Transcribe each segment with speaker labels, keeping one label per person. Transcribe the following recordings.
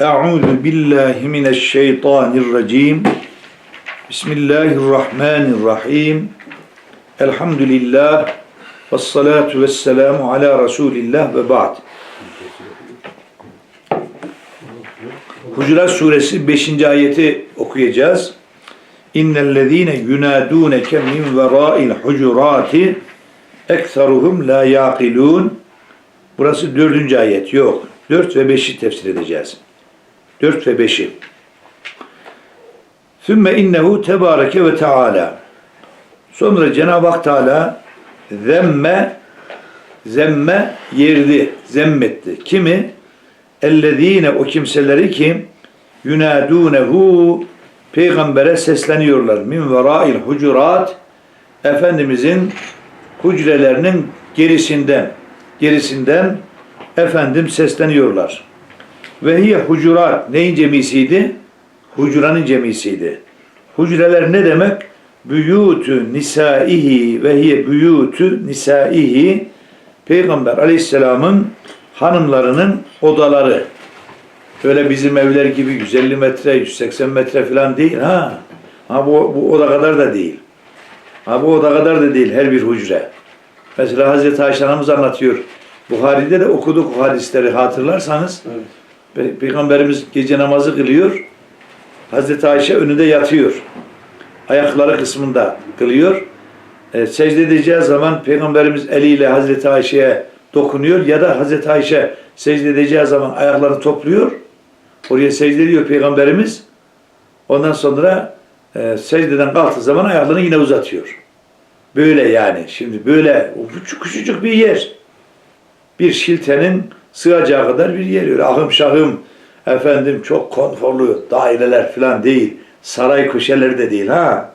Speaker 1: Euzu billahi mineşşeytanirracim. Bismillahirrahmanirrahim. Elhamdülillah. Ve salatu ve selamu ala Resulillah ve ba'd. Hucurat suresi 5. ayeti okuyacağız. İnnellezîne yunâdûneke min verâil hucurâti ekseruhum la yaqilûn. Burası dördüncü ayet. Yok. Dört ve beşi tefsir edeceğiz. Dört ve beşi. Sümme innehu tebareke ve teala. Sonra Cenab-ı Hak Teala zemme zemme yerdi, zemmetti. Kimi? Ellezine o kimseleri ki yunadunehu peygambere sesleniyorlar. Min verail hucurat Efendimizin hücrelerinin gerisinden gerisinden efendim sesleniyorlar. Ve hiye hucurat neyin cemisiydi? Hucuranın cemisiydi. Hucreler ne demek? Büyütü nisaihi ve hiye büyütü nisaihi Peygamber aleyhisselamın hanımlarının odaları. Öyle bizim evler gibi 150 metre, 180 metre falan değil ha. Ha bu, bu oda kadar da değil. Ha bu oda kadar da değil her bir hücre. Mesela Hazreti Ayşe anamız anlatıyor. Buhari'de de okuduk hadisleri hatırlarsanız.
Speaker 2: Evet.
Speaker 1: Pe- Peygamberimiz gece namazı kılıyor. Hazreti Ayşe önünde yatıyor. Ayakları kısmında kılıyor. E, secde edeceği zaman Peygamberimiz eliyle Hazreti Ayşe'ye dokunuyor ya da Hazreti Ayşe secde edeceği zaman ayaklarını topluyor. Oraya secde ediyor Peygamberimiz. Ondan sonra e, secdeden kalktığı zaman ayaklarını yine uzatıyor. Böyle yani. Şimdi böyle küçük küçücük bir yer. Bir şiltenin sığacağı kadar bir yer. Öyle ahım şahım efendim çok konforlu daireler falan değil. Saray köşeleri de değil ha.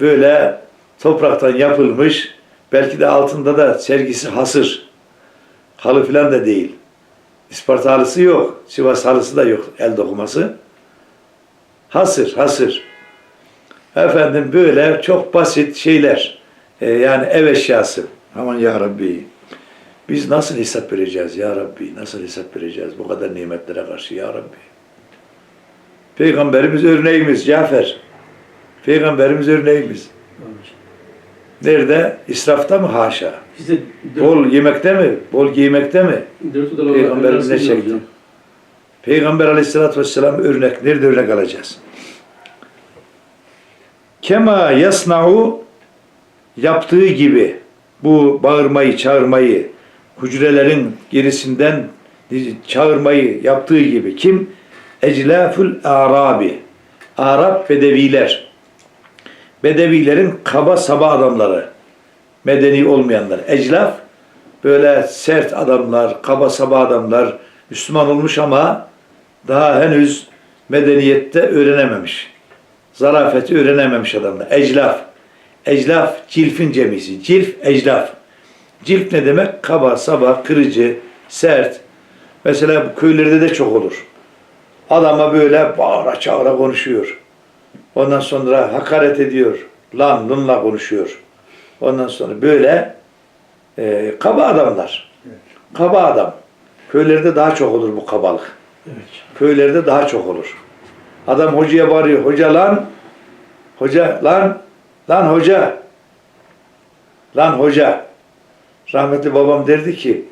Speaker 1: Böyle topraktan yapılmış belki de altında da sergisi hasır. Halı falan da değil. İsparta halısı yok. Sivas halısı da yok. El dokuması. Hasır, hasır. Efendim böyle çok basit şeyler. Ee, yani ev eşyası. Aman ya Rabbi. Biz nasıl hesap vereceğiz ya Rabbi? Nasıl hesap vereceğiz bu kadar nimetlere karşı ya Rabbi? Peygamberimiz örneğimiz Cafer. Peygamberimiz örneğimiz. Nerede? İsrafta mı? Haşa.
Speaker 2: Size
Speaker 1: Bol yemekte mi? Bol giymekte mi? Peygamberimiz ne çekti? Peygamber aleyhissalatü vesselam örnek. Nerede örnek alacağız? Kema yasna'u yaptığı gibi bu bağırmayı, çağırmayı, hücrelerin gerisinden çağırmayı yaptığı gibi kim? Eclaful Arabi. Arap bedeviler. Bedevilerin kaba saba adamları. Medeni olmayanlar. Eclaf böyle sert adamlar, kaba saba adamlar, Müslüman olmuş ama daha henüz medeniyette öğrenememiş. Zarafeti öğrenememiş adamlar. Eclaf. Eclaf cilfin cemisi. Cilf, eclaf. Cilf ne demek? Kaba, saba, kırıcı, sert. Mesela bu köylerde de çok olur. Adama böyle bağıra çağıra konuşuyor. Ondan sonra hakaret ediyor. Lan lunla konuşuyor. Ondan sonra böyle e, kaba adamlar. Kaba adam. Köylerde daha çok olur bu kabalık.
Speaker 2: Evet.
Speaker 1: Köylerde daha çok olur. Adam hocaya bağırıyor. Hoca lan. Hoca lan. Lan hoca. Lan hoca. Rahmetli babam derdi ki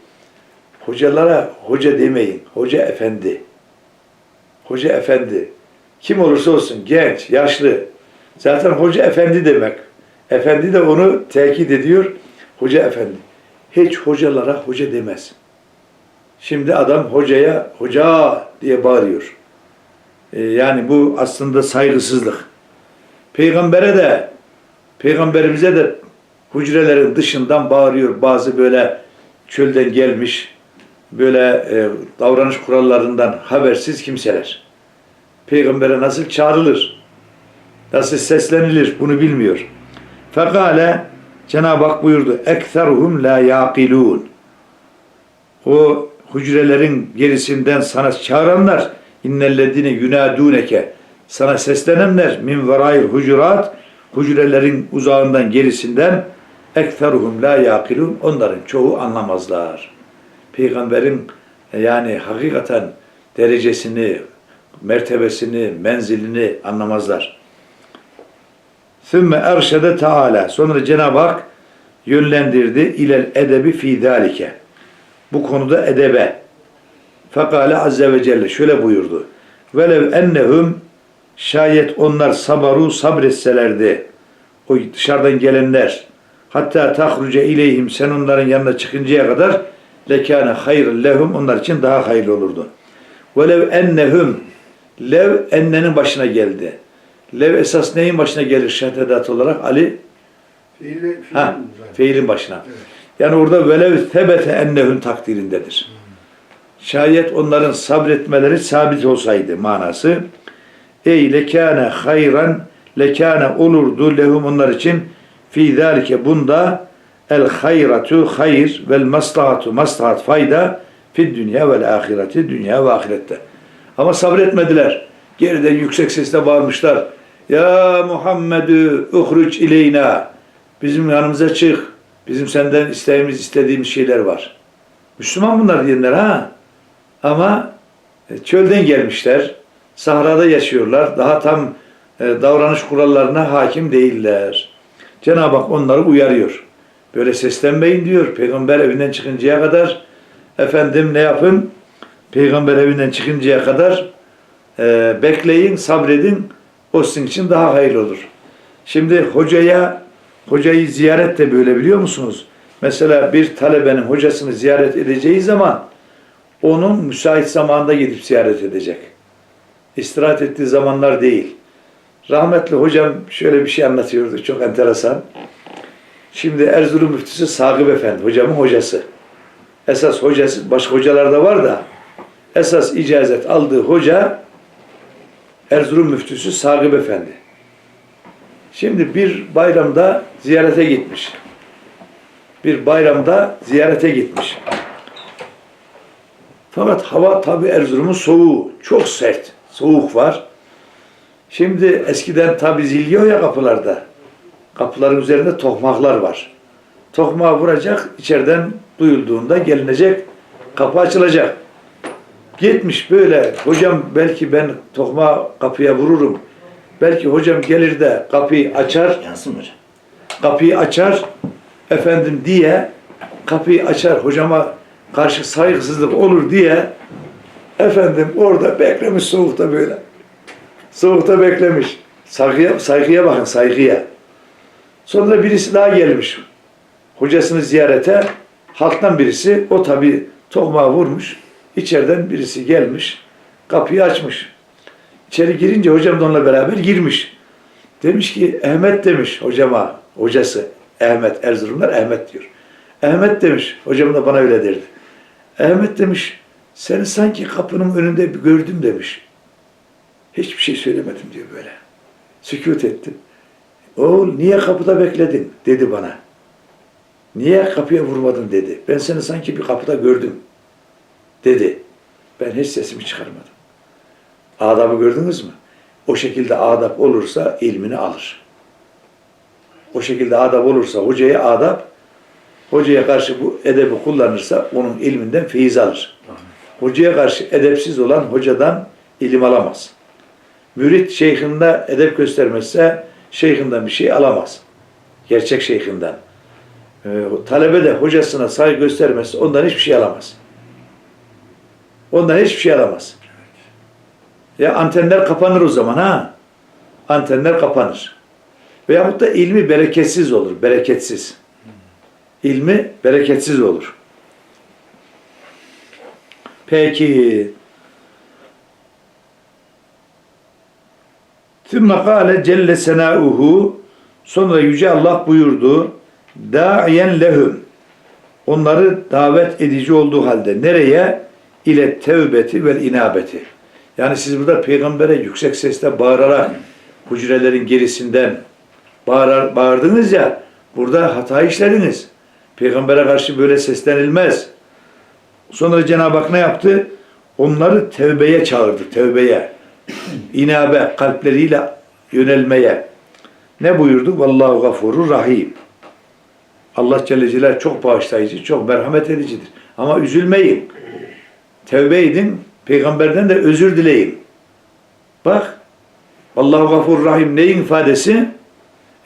Speaker 1: hocalara hoca demeyin. Hoca efendi. Hoca efendi. Kim olursa olsun genç, yaşlı. Zaten hoca efendi demek. Efendi de onu tekit ediyor. Hoca efendi. Hiç hocalara hoca demez. Şimdi adam hocaya hoca diye bağırıyor. Ee, yani bu aslında saygısızlık. Peygambere de peygamberimize de hücrelerin dışından bağırıyor. Bazı böyle çölden gelmiş böyle e, davranış kurallarından habersiz kimseler. Peygambere nasıl çağrılır? Nasıl seslenilir? Bunu bilmiyor. Fekale Cenab-ı Hak buyurdu. Ekseruhum la yaqilun. O hücrelerin gerisinden sana çağıranlar innellezine yunaduneke sana seslenenler min verail hucurat hücrelerin uzağından gerisinden ekseruhum la yaqilun onların çoğu anlamazlar. Peygamberin e, yani hakikaten derecesini, mertebesini, menzilini anlamazlar. Sümme erşede Teala. Sonra Cenab-ı Hak yönlendirdi ilel edebi fi zalike. Bu konuda edebe. Fekale azze ve celle şöyle buyurdu. Velev ennehum şayet onlar sabaru sabretselerdi. O dışarıdan gelenler hatta tahruce ileyhim sen onların yanına çıkıncaya kadar lekâne hayr lehum onlar için daha hayırlı olurdu. Velev ennehum lev ennenin başına geldi. Lev esas neyin başına gelir şehadet olarak? Ali
Speaker 2: Fiili, fiili
Speaker 1: Ha, fiilin başına.
Speaker 2: Evet.
Speaker 1: Yani orada velev tebete ennehün takdirindedir. Şayet onların sabretmeleri sabit olsaydı manası. Ey lekâne hayran lekâne olurdu lehum onlar için fi zâlike bunda el hayratu hayr vel maslahatu maslahat fayda fi dünya vel ahireti dünya ve ahirette. Ama sabretmediler. Geriden yüksek sesle bağırmışlar. Ya Muhammedü uhruç ileyna. Bizim yanımıza çık. Bizim senden isteğimiz, istediğimiz şeyler var. Müslüman bunlar diyenler ha. Ama e, çölden gelmişler. Sahrada yaşıyorlar. Daha tam e, davranış kurallarına hakim değiller. Cenab-ı Hak onları uyarıyor. Böyle seslenmeyin diyor. Peygamber evinden çıkıncaya kadar efendim ne yapın? Peygamber evinden çıkıncaya kadar e, bekleyin, sabredin. O sizin için daha hayırlı olur. Şimdi hocaya, hocayı ziyaret de böyle biliyor musunuz? Mesela bir talebenin hocasını ziyaret edeceği zaman onun müsait zamanda gidip ziyaret edecek. İstirahat ettiği zamanlar değil. Rahmetli hocam şöyle bir şey anlatıyordu. Çok enteresan. Şimdi Erzurum müftüsü Sagıp Efendi, hocamın hocası. Esas hocası, başka hocalar da var da esas icazet aldığı hoca Erzurum müftüsü Sagıp Efendi. Şimdi bir bayramda ziyarete gitmiş. Bir bayramda ziyarete gitmiş. Fakat hava tabi Erzurum'un soğuğu. Çok sert. Soğuk var. Şimdi eskiden tabi zilyo ya kapılarda. Kapıların üzerinde tokmaklar var. Tokmağı vuracak, içeriden duyulduğunda gelinecek, kapı açılacak. Gitmiş böyle, hocam belki ben tokmağı kapıya vururum. Belki hocam gelir de kapıyı açar,
Speaker 3: Yansın hocam?
Speaker 1: kapıyı açar efendim diye kapıyı açar hocama karşı saygısızlık olur diye efendim orada beklemiş soğukta böyle. Soğukta beklemiş. Saygıya, saygıya bakın saygıya. Sonra birisi daha gelmiş. Hocasını ziyarete halktan birisi o tabi tokmağı vurmuş. İçeriden birisi gelmiş. Kapıyı açmış. İçeri girince hocam da onunla beraber girmiş. Demiş ki Ahmet demiş hocama, hocası Ahmet Erzurumlar Ahmet diyor. Ahmet demiş, hocam da bana öyle derdi. Ahmet demiş, seni sanki kapının önünde gördüm demiş. Hiçbir şey söylemedim diyor böyle. Sükut ettim. Oğul niye kapıda bekledin dedi bana. Niye kapıya vurmadın dedi. Ben seni sanki bir kapıda gördüm dedi. Ben hiç sesimi çıkarmadım. Adabı gördünüz mü? O şekilde adap olursa ilmini alır. O şekilde adap olursa hocaya adap, hocaya karşı bu edebi kullanırsa onun ilminden feyiz alır. Hocaya karşı edepsiz olan hocadan ilim alamaz. Mürit şeyhinde edep göstermezse şeyhinden bir şey alamaz. Gerçek şeyhinden. Ee, talebe de hocasına saygı göstermezse ondan hiçbir şey alamaz. Ondan hiçbir şey alamaz. Ya antenler kapanır o zaman ha. Antenler kapanır. Veyahut da ilmi bereketsiz olur, bereketsiz. İlmi bereketsiz olur. Peki. Thümme kâle celle senâuhu Sonra Yüce Allah buyurdu. Da'iyen lehum. Onları davet edici olduğu halde nereye? İle tevbeti vel inabeti. Yani siz burada peygambere yüksek sesle bağırarak hücrelerin gerisinden bağırar, bağırdınız ya burada hata işlediniz. Peygambere karşı böyle seslenilmez. Sonra Cenab-ı Hak ne yaptı? Onları tevbeye çağırdı, tevbeye. İnabe, kalpleriyle yönelmeye. Ne buyurdu? Vallahu gafurur rahim. Allah Celle Celaluhu çok bağışlayıcı, çok merhamet edicidir. Ama üzülmeyin. Tevbe edin, Peygamberden de özür dileyin. Bak. Allahu gafur rahim neyin ifadesi?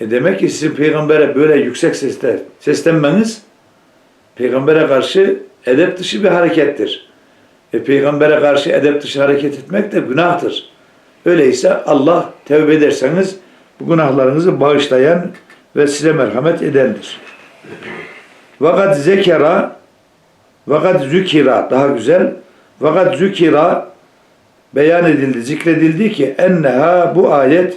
Speaker 1: E demek ki sizin peygambere böyle yüksek sesle seslenmeniz peygambere karşı edep dışı bir harekettir. E peygambere karşı edep dışı hareket etmek de günahtır. Öyleyse Allah tevbe ederseniz bu günahlarınızı bağışlayan ve size merhamet edendir. Vakat zekera vakat zükira daha güzel vakat zükira beyan edildi, zikredildi ki enneha bu ayet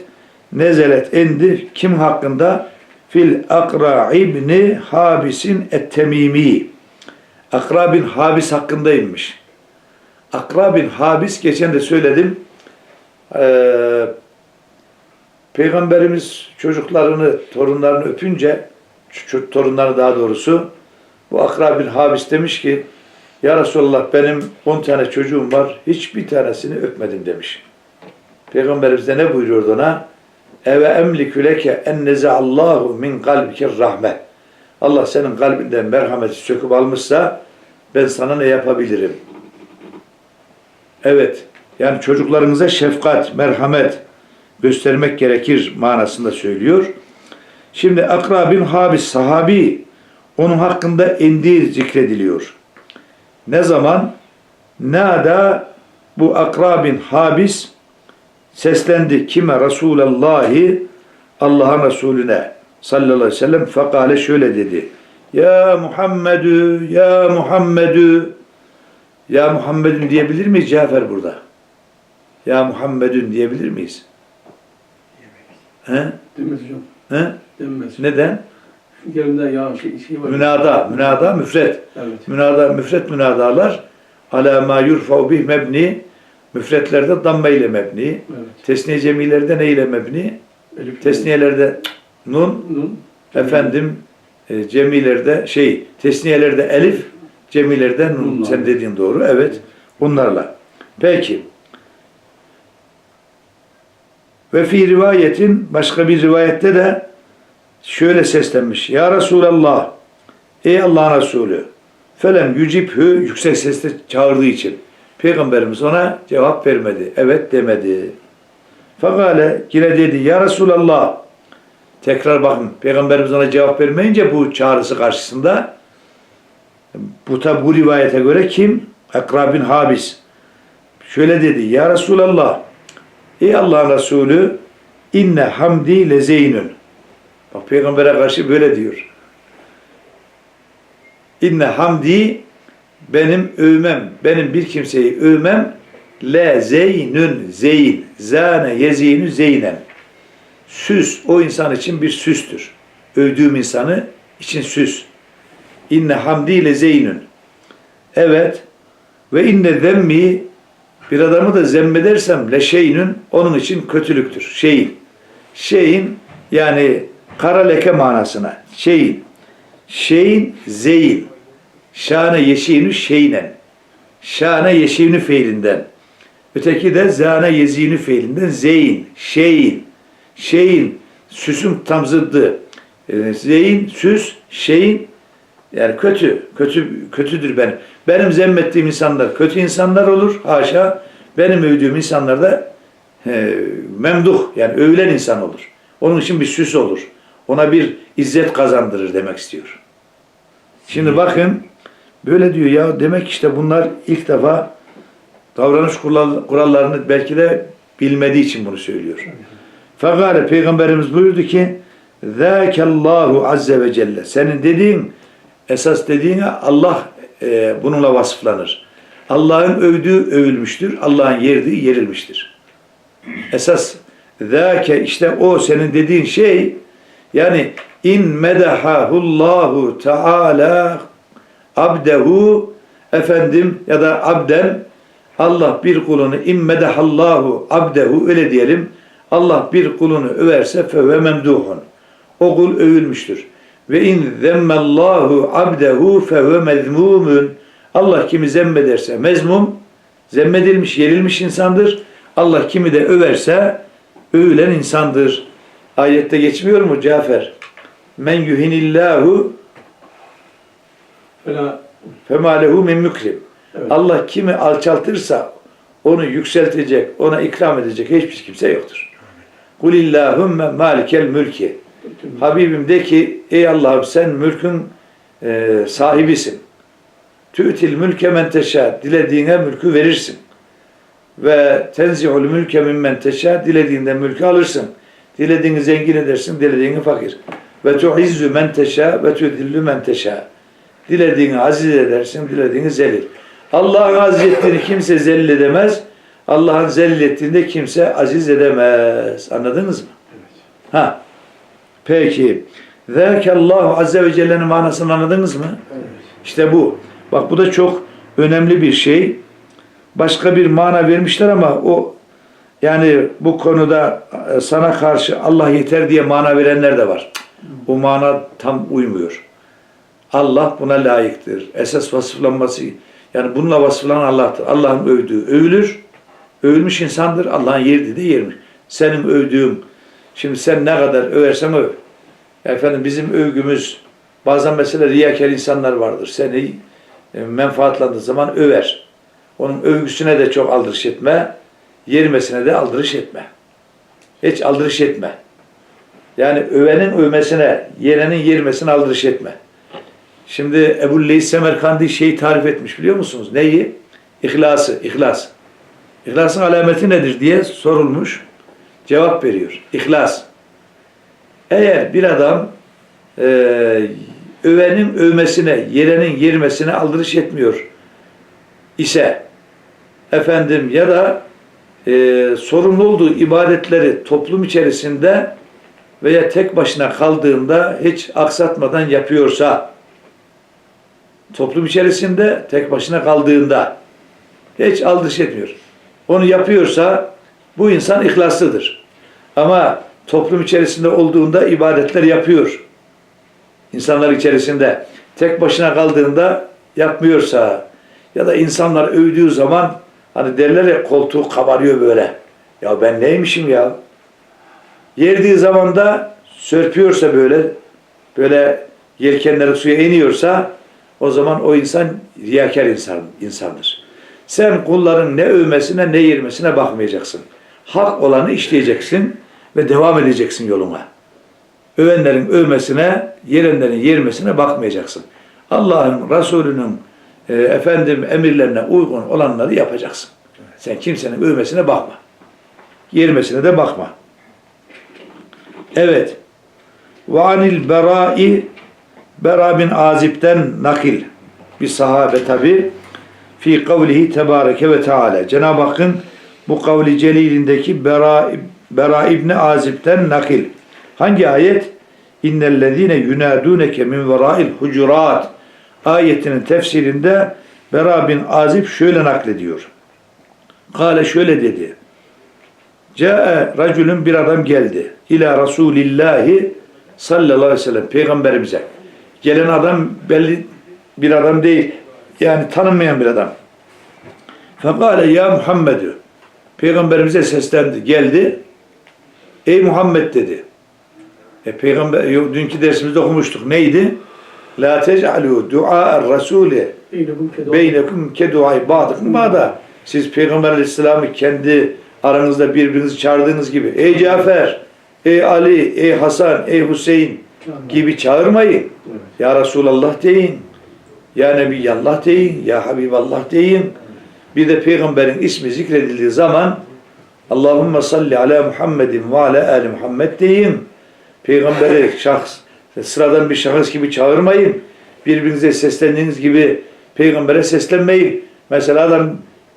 Speaker 1: nezelet indi kim hakkında fil akra ibni habisin et-temimi akra bin habis hakkındaymış. Akra bin habis geçen de söyledim Ee, Peygamberimiz çocuklarını, torunlarını öpünce, torunları daha doğrusu, bu Akra bin Habis demiş ki, Ya Resulallah benim 10 tane çocuğum var, hiçbir tanesini öpmedim demiş. Peygamberimiz de ne buyuruyordu ona? Eve emlikü leke en nezeallahu min kalbikir rahme. Allah senin kalbinden merhameti söküp almışsa ben sana ne yapabilirim? Evet, yani çocuklarınıza şefkat, merhamet göstermek gerekir manasında söylüyor. Şimdi Akra bin Habis sahabi onun hakkında indiği zikrediliyor. Ne zaman? Nada bu Akra bin Habis seslendi kime? Resulallahi Allah'ın Resulüne sallallahu aleyhi ve sellem fekale şöyle dedi. Ya Muhammedü, ya Muhammedü ya Muhammedun diyebilir miyiz Cafer burada? Ya Muhammedun diyebilir miyiz? He?
Speaker 2: Denmez hocam.
Speaker 1: He?
Speaker 2: Denmez.
Speaker 1: Neden?
Speaker 2: Çünkü yerinde ya şey, şey var.
Speaker 1: Münada, münada müfret.
Speaker 2: Evet.
Speaker 1: Münada, müfret münadalar ala ma yurfa'u bih mebni müfretlerde damme ile mebni.
Speaker 2: Evet.
Speaker 1: Tesniye cemilerde ne ile mebni?
Speaker 2: Elif.
Speaker 1: Tesniyelerde nun,
Speaker 2: Nun.
Speaker 1: efendim e, cemilerde şey, tesniyelerde elif, cemilerde nun.
Speaker 2: Nunla.
Speaker 1: Sen dediğin doğru. Evet. Bunlarla. Peki. Ve fi rivayetin başka bir rivayette de şöyle seslenmiş. Ya Resulallah ey Allah'ın Resulü felem yücibhü yüksek sesle çağırdığı için Peygamberimiz ona cevap vermedi. Evet demedi. Fakale yine dedi ya Resulallah tekrar bakın Peygamberimiz ona cevap vermeyince bu çağrısı karşısında bu tabi bu rivayete göre kim? Ekra bin Habis. Şöyle dedi ya Resulallah Ey Allah'ın Resulü inne hamdi lezeynün. Bak peygambere karşı böyle diyor. İnne hamdi benim övmem, benim bir kimseyi övmem le zeynün zeyn, zane yezinü zeynen. Süs o insan için bir süstür. Övdüğüm insanı için süs. İnne hamdi le zeynün. Evet. Ve inne zemmi bir adamı da zemmedersem le şeyinün onun için kötülüktür. Şeyin. Şeyin yani kara leke manasına. Şeyin. Şeyin zeyin. Şane yeşinü şeyinen. Şane yeşinü feilinden. Öteki de zane yezinü feilinden zeyin. Şeyin. Şeyin. Süsün tam zıddı. Ee, Zeyin, süs, şeyin yani kötü, kötü kötüdür benim. Benim zemmettiğim insanlar kötü insanlar olur haşa. Benim övdüğüm insanlar da e, memduh yani övülen insan olur. Onun için bir süs olur. Ona bir izzet kazandırır demek istiyor. Şimdi bakın böyle diyor ya demek işte bunlar ilk defa davranış kural- kurallarını belki de bilmediği için bunu söylüyor. Fekale Peygamberimiz buyurdu ki Zâkellâhu azze ve celle. Senin dediğin esas dediğine Allah e, bununla vasıflanır. Allah'ın övdüğü övülmüştür. Allah'ın yerdiği yerilmiştir. Esas zâke işte o senin dediğin şey yani in medahahullahu teala abdehu efendim ya da abden Allah bir kulunu immedahallahu abdehu öyle diyelim. Allah bir kulunu överse feve memduhun. O kul övülmüştür. Ve in zemmellahu abdehu feve mezmumun. Allah kimi zemmederse mezmum, zemmedilmiş, yerilmiş insandır. Allah kimi de överse övülen insandır. Ayette geçmiyor mu Cafer? Men yuhinillahu
Speaker 2: Fela.
Speaker 1: fema lehu min mükrim.
Speaker 2: Evet.
Speaker 1: Allah kimi alçaltırsa onu yükseltecek, ona ikram edecek hiçbir kimse yoktur. Kulillahümme malikel mülki. Habibim de ki ey Allah'ım sen mülkün e, sahibisin. Tü'til mülke men teşâ. Dilediğine mülkü verirsin. Ve tenzihul mülke mimmen teşâ. Dilediğinde mülkü alırsın. Dilediğini zengin edersin, dilediğini fakir. Ve tu'izzu men teşâ ve tudillu men teşâ. Dilediğini aziz edersin, dilediğini zelil. Allah'ın aziz ettiğini kimse zelil edemez. Allah'ın zelil ettiğinde kimse aziz edemez. Anladınız mı? Ha. Peki. Zâkallahu azze ve celle'nin manasını anladınız mı?
Speaker 2: Evet.
Speaker 1: İşte bu. Bak bu da çok önemli bir şey. Başka bir mana vermişler ama o yani bu konuda e, sana karşı Allah yeter diye mana verenler de var. O mana tam uymuyor. Allah buna layıktır. Esas vasıflanması yani bununla vasıflanan Allah'tır. Allah'ın övdüğü övülür. Övülmüş insandır. Allah'ın yerdiği de yermiş. Senin övdüğün şimdi sen ne kadar översen öv. Efendim bizim övgümüz bazen mesela riyakar insanlar vardır. Seni e, menfaatlandığı zaman över. Onun övgüsüne de çok aldırış etme. Yermesine de aldırış etme. Hiç aldırış etme. Yani övenin övmesine, yerenin yermesine aldırış etme. Şimdi Ebu Leys Semerkandi şeyi tarif etmiş biliyor musunuz? Neyi? İhlası, ihlas. İhlasın alameti nedir diye sorulmuş. Cevap veriyor. İhlas. Eğer bir adam e, övenin övmesine, yerenin yermesine aldırış etmiyor ise efendim ya da e, sorumlu olduğu ibadetleri toplum içerisinde veya tek başına kaldığında hiç aksatmadan yapıyorsa toplum içerisinde tek başına kaldığında hiç aldırış etmiyor. Onu yapıyorsa bu insan ihlaslıdır. Ama toplum içerisinde olduğunda ibadetler yapıyor. İnsanlar içerisinde tek başına kaldığında yapmıyorsa ya da insanlar övdüğü zaman hani derler ya koltuğu kabarıyor böyle. Ya ben neymişim ya? Yerdiği zaman da sörpüyorsa böyle böyle yelkenleri suya iniyorsa o zaman o insan riyakar insan, insandır. Sen kulların ne övmesine ne yermesine bakmayacaksın. Hak olanı işleyeceksin ve devam edeceksin yoluna. Övenlerin övmesine, yerenlerin yermesine bakmayacaksın. Allah'ın, Resulünün e, efendim emirlerine uygun olanları yapacaksın. Sen kimsenin övmesine bakma. Yermesine de bakma. Evet. Ve anil berai Bera bin Azib'den nakil. Bir sahabe tabi. Fi kavlihi tebareke ve teala. Cenab-ı Hakk'ın bu kavli celilindeki Bera, Bera İbni Azib'den nakil. Hangi ayet? İnnellezine yunaduneke min vera'il hucurat. Ayetinin tefsirinde Bera bin Azib şöyle naklediyor. Kale şöyle dedi. Câe racülün bir adam geldi. İlâ Resulillahi sallallahu aleyhi ve sellem peygamberimize. Gelen adam belli bir adam değil. Yani tanınmayan bir adam. Fekale ya Muhammed. Peygamberimize seslendi. Geldi. Ey Muhammed dedi. E, peygamber dünkü dersimizde okumuştuk. Neydi? La tec'alû du'a rasûli
Speaker 2: Beynekum kedua.
Speaker 1: beynekum ke duay ba'dıkum ba'da. Siz Peygamber Aleyhisselam'ı kendi aranızda birbirinizi çağırdığınız gibi ey Cafer, ey Ali, ey Hasan, ey Hüseyin gibi çağırmayın. Ya Resulallah deyin. Ya Nebiyallah deyin. Ya Habiballah deyin. Bir de peygamberin ismi zikredildiği zaman Allahümme salli ala Muhammedin ve ala ali Muhammed deyin. Peygamberi şahs, sıradan bir şahıs gibi çağırmayın. Birbirinize seslendiğiniz gibi peygambere seslenmeyin. Mesela adam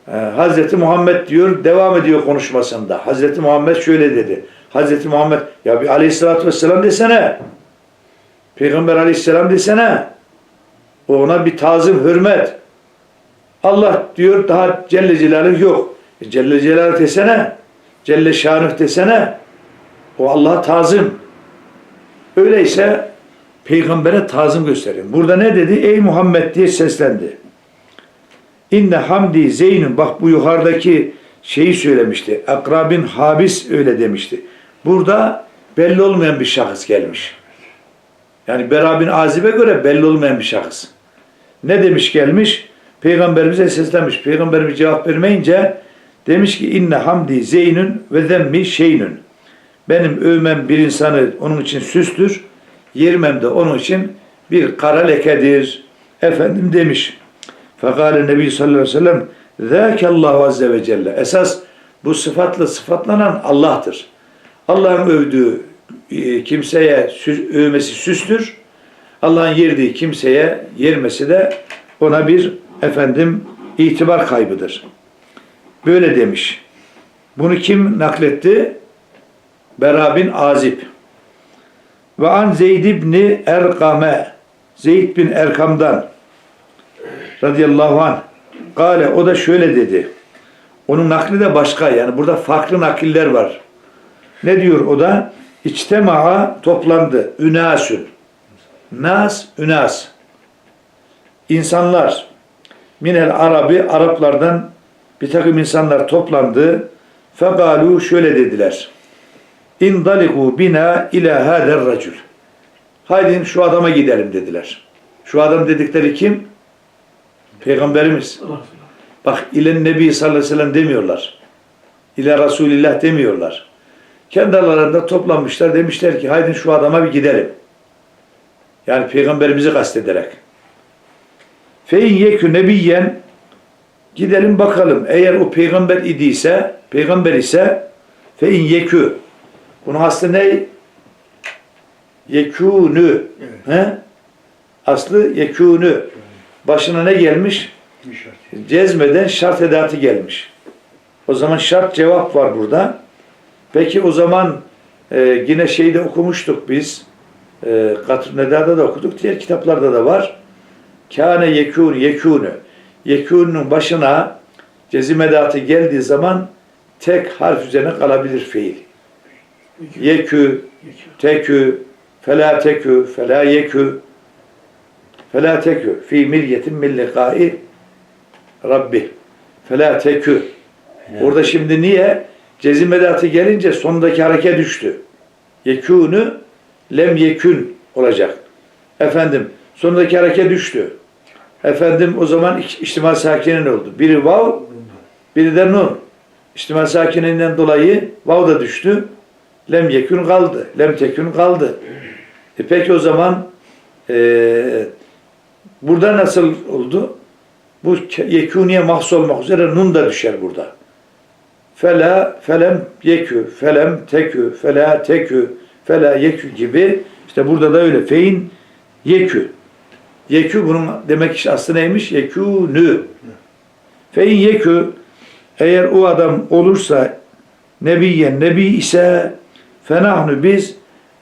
Speaker 1: e, Hazreti Muhammed diyor, devam ediyor konuşmasında. Hazreti Muhammed şöyle dedi. Hazreti Muhammed, ya bir aleyhissalatü vesselam desene. Peygamber aleyhisselam desene. O Ona bir tazım, hürmet. Allah diyor daha Celle Celaluhu yok. E Celle Celaluhu desene. Celle Şanuh desene. O Allah'a tazım. Öyleyse peygambere tazım gösterin. Burada ne dedi? Ey Muhammed diye seslendi. İnne hamdi zeynun. Bak bu yukarıdaki şeyi söylemişti. Akra bin Habis öyle demişti. Burada belli olmayan bir şahıs gelmiş. Yani Bera bin Azib'e göre belli olmayan bir şahıs. Ne demiş gelmiş? Peygamberimize seslenmiş. Peygamberimiz cevap vermeyince Demiş ki inne hamdi zeynün ve zemmi şeynün. Benim övmem bir insanı onun için süstür. Yermem de onun için bir kara lekedir. Efendim demiş. Fekale Nebi sallallahu aleyhi ve sellem Zâkallahu azze ve celle. Esas bu sıfatla sıfatlanan Allah'tır. Allah'ın övdüğü e, kimseye övmesi süstür. Allah'ın yerdiği kimseye yermesi de ona bir efendim itibar kaybıdır. Böyle demiş. Bunu kim nakletti? Bera bin Azib. Ve an Zeyd ibni Erkame. Zeyd bin Erkam'dan radıyallahu anh. Kale o da şöyle dedi. Onun nakli de başka yani burada farklı nakiller var. Ne diyor o da? İçtema'a toplandı. Ünasün. Nas, ünas. İnsanlar. Minel Arabi, Araplardan bir takım insanlar toplandı. Fekalu şöyle dediler. İndaliku bina ila hader racül. Haydi şu adama gidelim dediler. Şu adam dedikleri kim? Peygamberimiz. Bak ile Nebi sallallahu aleyhi ve sellem demiyorlar. İle Resulillah demiyorlar. Kendi aralarında toplanmışlar demişler ki haydi şu adama bir gidelim. Yani peygamberimizi kastederek. Fein yekü nebiyyen gidelim bakalım. Eğer o peygamber idiyse, peygamber ise fein yekü. Bunun aslı ne? Yekûnü. He? Aslı yekûnü. Başına ne gelmiş? cezmeden şart edatı gelmiş. O zaman şart cevap var burada. Peki o zaman e, yine şeyde okumuştuk biz. E, Katr Neda'da da okuduk. Diğer kitaplarda da var. Kâne yekûn yekûnü. Yekûnün başına cezim edatı geldiği zaman tek harf üzerine kalabilir fiil. Yekü, tekü, felâ tekü, felâ yekü, felâ tekü, fi milyetin min liqâi Rabbi. Felâ tekü. Orada şimdi niye? Cezim edatı gelince sondaki hareket düştü. Yekûnü lem yekün olacak. Efendim sondaki hareket düştü. Efendim o zaman içtimal sakinin oldu. Biri vav, biri de nun. İçtimal sakininden dolayı vav da düştü. Lem yekün kaldı. Lem tekün kaldı. E peki o zaman eee burada nasıl oldu? Bu yekûniye mahsus olmak üzere nun da düşer burada. Fela, felem yekü, felem tekü, fela tekü, fela yekü gibi. İşte burada da öyle. Fein yekü. Yekü bunun demek ki aslı neymiş? Yekûnü. Fein yekü eğer o adam olursa nebiyen nebi ise fenahnu biz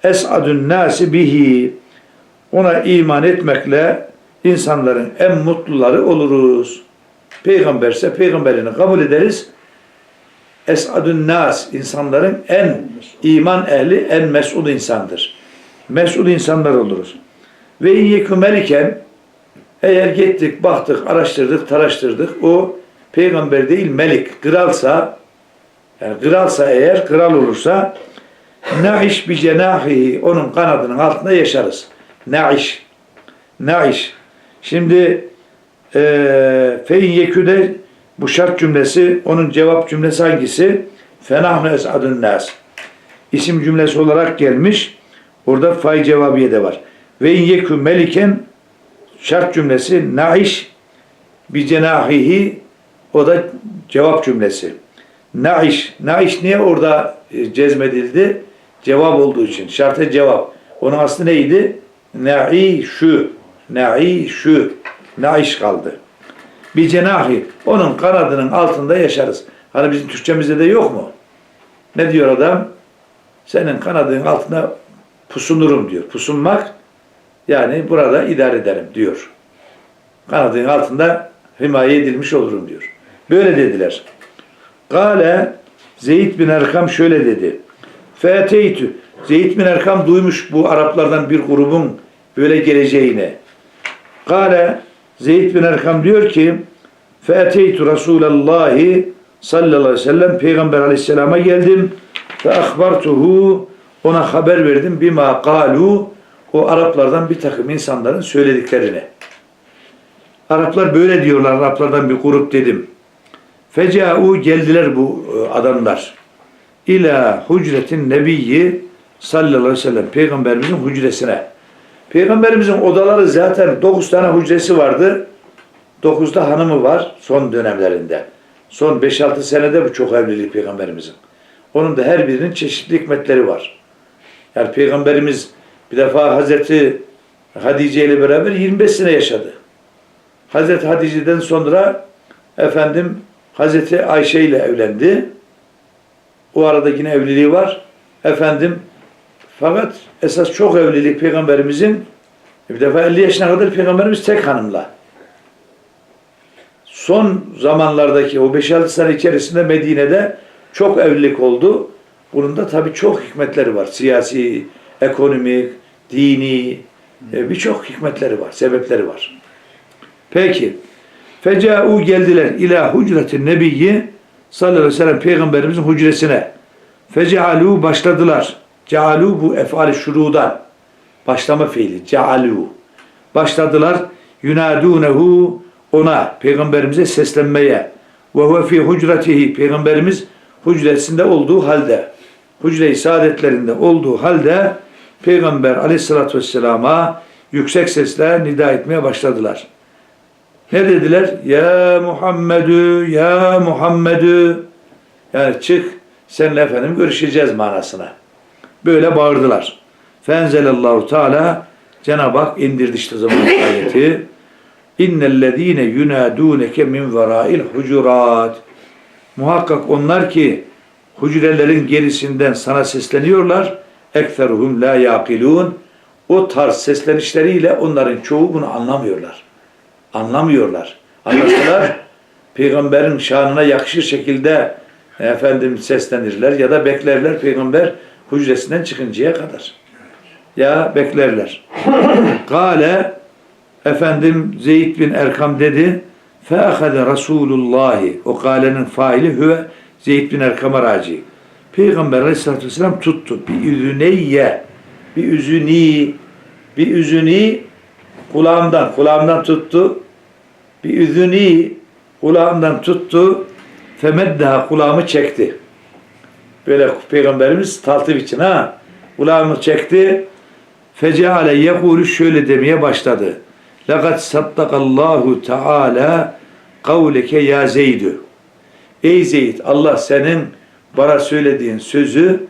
Speaker 1: esadun nasi bihi ona iman etmekle insanların en mutluları oluruz. Peygamberse peygamberini kabul ederiz. Esadun nas insanların en iman ehli en mes'ud insandır. Mes'ud insanlar oluruz. Ve yekü meliken eğer gittik, baktık, araştırdık, taraştırdık o peygamber değil melik, kralsa yani kralsa eğer, kral olursa naiş bi cenahihi onun kanadının altında yaşarız. Naiş. Naiş. Şimdi eee fein yeküde bu şart cümlesi, onun cevap cümlesi hangisi? Fenahnu esadun nas. İsim cümlesi olarak gelmiş. Orada fay cevabıye de var. Ve in yekü meliken şart cümlesi naiş bi cenahihi o da cevap cümlesi. Naiş. Naiş niye orada e, cezmedildi? Cevap olduğu için. Şartı cevap. Onun aslı neydi? Naişü. Naişü. Naiş kaldı. Bir cenahi. Onun kanadının altında yaşarız. Hani bizim Türkçemizde de yok mu? Ne diyor adam? Senin kanadının altında pusunurum diyor. Pusunmak yani burada idare ederim diyor. Kanadının altında himaye edilmiş olurum diyor. Böyle dediler. Gale Zeyd bin Erkam şöyle dedi. Feteytü. Zeyd bin Erkam duymuş bu Araplardan bir grubun böyle geleceğini. Gale Zeyd bin Erkam diyor ki Feteytü Resulallahi sallallahu aleyhi ve sellem Peygamber aleyhisselama geldim ve akbartuhu ona haber verdim bima kalu o Araplardan bir takım insanların söylediklerini. Araplar böyle diyorlar Araplardan bir grup dedim. Feca'u geldiler bu e, adamlar. İla hucretin nebiyyi sallallahu aleyhi ve sellem peygamberimizin hücresine. Peygamberimizin odaları zaten 9 tane hücresi vardı. 9'da hanımı var son dönemlerinde. Son 5-6 senede bu çok evlilik peygamberimizin. Onun da her birinin çeşitli hikmetleri var. Yani peygamberimiz bir defa Hazreti Hadice ile beraber 25 sene yaşadı. Hazreti Hadice'den sonra efendim Hazreti Ayşe ile evlendi. O arada yine evliliği var. Efendim fakat esas çok evlilik peygamberimizin bir defa 50 yaşına kadar peygamberimiz tek hanımla. Son zamanlardaki o 5-6 sene içerisinde Medine'de çok evlilik oldu. Bunun da tabii çok hikmetleri var. Siyasi, ekonomik, dini e, birçok hikmetleri var, sebepleri var. Peki. Feca'u geldiler ila hucretin nebiyyi sallallahu aleyhi ve sellem peygamberimizin hücresine. Fecealu başladılar. Cealu bu efali şurudan. Başlama fiili. Cealu. Başladılar. Yunadunehu ona peygamberimize seslenmeye. Ve huve fi hucretihi peygamberimiz hücresinde olduğu halde hücre-i saadetlerinde olduğu halde peygamber aleyhissalatü vesselama yüksek sesle nida etmeye başladılar. Ne dediler? Ya Muhammedü, ya Muhammedü. Yani çık seninle efendim görüşeceğiz manasına. Böyle bağırdılar. Fenzelallahu Teala Cenab-ı Hak indirdi işte zaman ayeti. İnnellezîne yunâdûneke min verâil hucurat. Muhakkak onlar ki hücrelerin gerisinden sana sesleniyorlar. Ekferuhum la yaqilun. O tarz seslenişleriyle onların çoğu bunu anlamıyorlar. Anlamıyorlar. Anlasalar peygamberin şanına yakışır şekilde efendim seslenirler ya da beklerler peygamber hücresinden çıkıncaya kadar. Ya beklerler. Kale efendim Zeyd bin Erkam dedi feahade Resulullahi o kalenin faili hüve Zeyd bin Erkam'a raci. Peygamber aleyhissalatü vesselam tuttu. Bir üzüneyye bir üzüni bir üzüni kulağımdan kulağımdan tuttu. Bir üzüni kulağımdan tuttu. Femeddeha kulağımı çekti. Böyle peygamberimiz taltif için ha. Kulağımı çekti. Feceale yekulu şöyle demeye başladı. Lekad saddakallahu teala kavleke ya Zeydü. Ey Zeyd Allah senin bana söylediğin sözü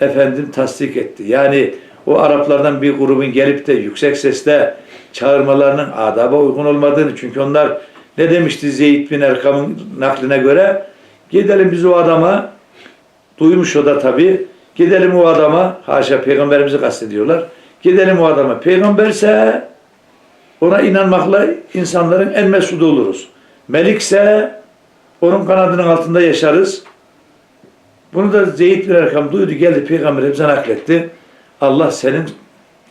Speaker 1: efendim tasdik etti. Yani o Araplardan bir grubun gelip de yüksek sesle çağırmalarının adaba uygun olmadığını çünkü onlar ne demişti Zeyd bin Erkam'ın nakline göre gidelim biz o adama duymuş o da tabi gidelim o adama haşa peygamberimizi kastediyorlar gidelim o adama peygamberse ona inanmakla insanların en mesudu oluruz. Melikse onun kanadının altında yaşarız. Bunu da Zeyd bin Erkam duydu geldi peygamberimize nakletti. Allah senin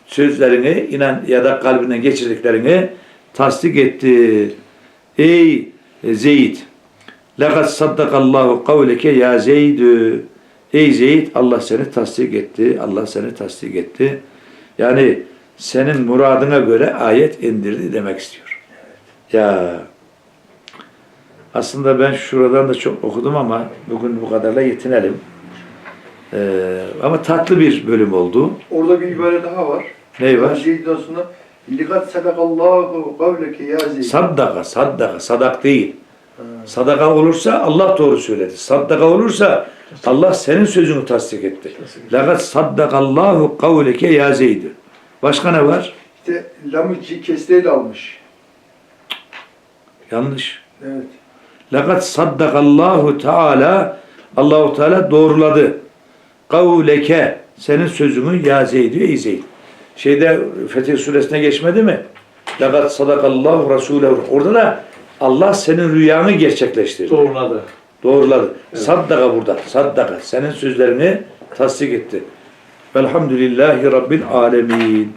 Speaker 1: sözlerini inan ya da kalbinden geçirdiklerini tasdik etti. Ey Zeyd لَقَدْ صَدَّقَ اللّٰهُ قَوْلَكَ ya Zeydü Ey Zeyd Allah seni tasdik etti. Allah seni tasdik etti. Yani senin muradına göre ayet indirdi demek istiyor. Ya aslında ben şuradan da çok okudum ama bugün bu kadarla yetinelim. Ee, ama tatlı bir bölüm oldu.
Speaker 3: Orada bir ibare daha var.
Speaker 1: Ne var?
Speaker 3: Zeyd'den sonra Likat sadakallahu kavleke ya Zeyd.
Speaker 1: Saddaka, saddaka, sadak değil. Sadaka olursa Allah doğru söyledi. Saddaka olursa Allah senin sözünü tasdik etti. Lakat saddakallahu kavleke ya Zeyd. Başka ne var?
Speaker 3: İşte lamı kesreyle almış.
Speaker 1: Yanlış.
Speaker 3: Evet.
Speaker 1: Lakat saddakallahu Teala Allahu Teala doğruladı. Kavleke senin sözünü ya Zeyd ey Zeyd. Şeyde Fetih suresine geçmedi mi? Lakat sadakallahu Resulehu. Orada da Allah senin rüyanı gerçekleştirdi.
Speaker 2: Doğruladı.
Speaker 1: Doğruladı. Saddaka burada. Saddaka. Senin sözlerini tasdik etti. Velhamdülillahi Rabbil alemin.